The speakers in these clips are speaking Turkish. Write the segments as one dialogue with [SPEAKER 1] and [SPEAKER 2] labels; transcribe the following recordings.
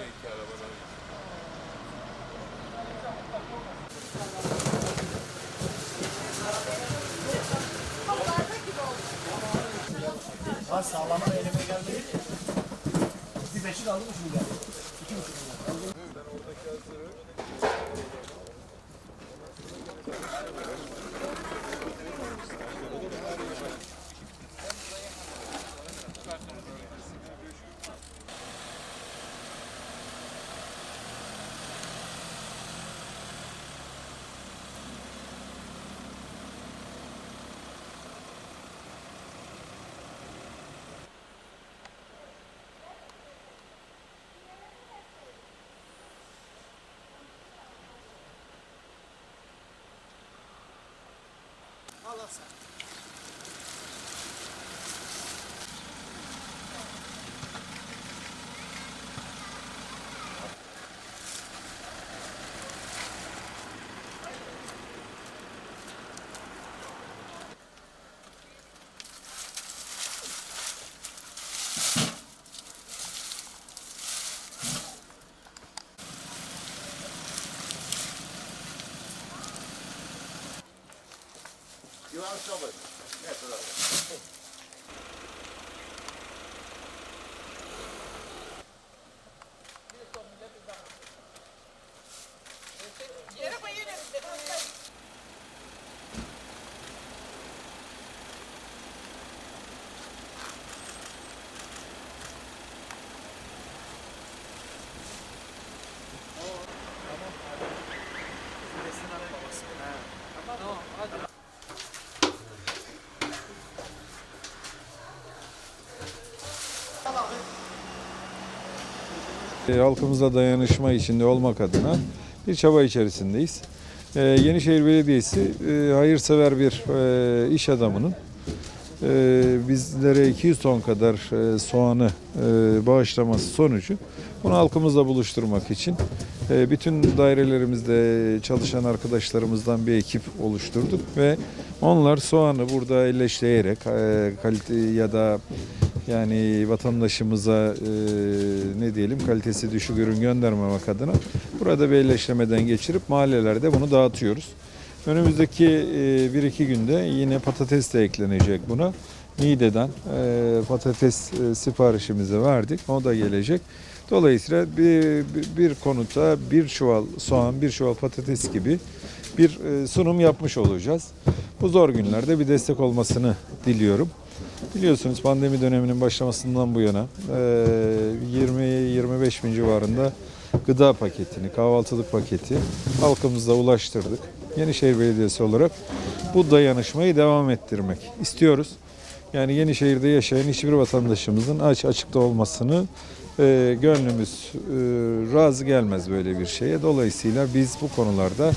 [SPEAKER 1] Geliyor iki arabadan.
[SPEAKER 2] Ha sağlama elime geldi. Bir beşik aldı mı şimdi geldi? İki buçuk milyon.
[SPEAKER 1] Ben oradaki hazırı
[SPEAKER 2] Awesome. ワン
[SPEAKER 1] ストーブ。ね、
[SPEAKER 3] それだけ。Halkımıza dayanışma içinde olmak adına bir çaba içerisindeyiz. E, Yenişehir Belediyesi e, hayırsever bir e, iş adamının e, bizlere 200 ton kadar e, soğanı e, bağışlaması sonucu bunu halkımızla buluşturmak için e, bütün dairelerimizde çalışan arkadaşlarımızdan bir ekip oluşturduk ve onlar soğanı burada elleşleyerek e, kalite ya da yani vatandaşımıza e, ne diyelim kalitesi düşük ürün göndermemek adına burada bir elleşlemeden geçirip mahallelerde bunu dağıtıyoruz. Önümüzdeki e, bir iki günde yine patates de eklenecek buna. Niğde'den e, patates e, siparişimizi verdik. O da gelecek. Dolayısıyla bir, bir, bir konuta bir çuval soğan, bir çuval patates gibi bir e, sunum yapmış olacağız. Bu zor günlerde bir destek olmasını diliyorum. Biliyorsunuz pandemi döneminin başlamasından bu yana e, 20-25 bin civarında gıda paketini, kahvaltılık paketi halkımıza ulaştırdık. Yenişehir Belediyesi olarak bu dayanışmayı devam ettirmek istiyoruz. Yani Yenişehir'de yaşayan hiçbir vatandaşımızın aç açıkta olmasını e, gönlümüz e, razı gelmez böyle bir şeye. Dolayısıyla biz bu konularda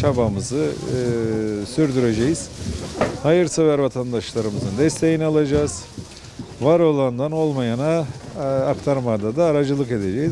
[SPEAKER 3] çabamızı e, sürdüreceğiz. Hayırsever vatandaşlarımızın desteğini alacağız. Var olandan olmayana e, aktarmada da aracılık edeceğiz.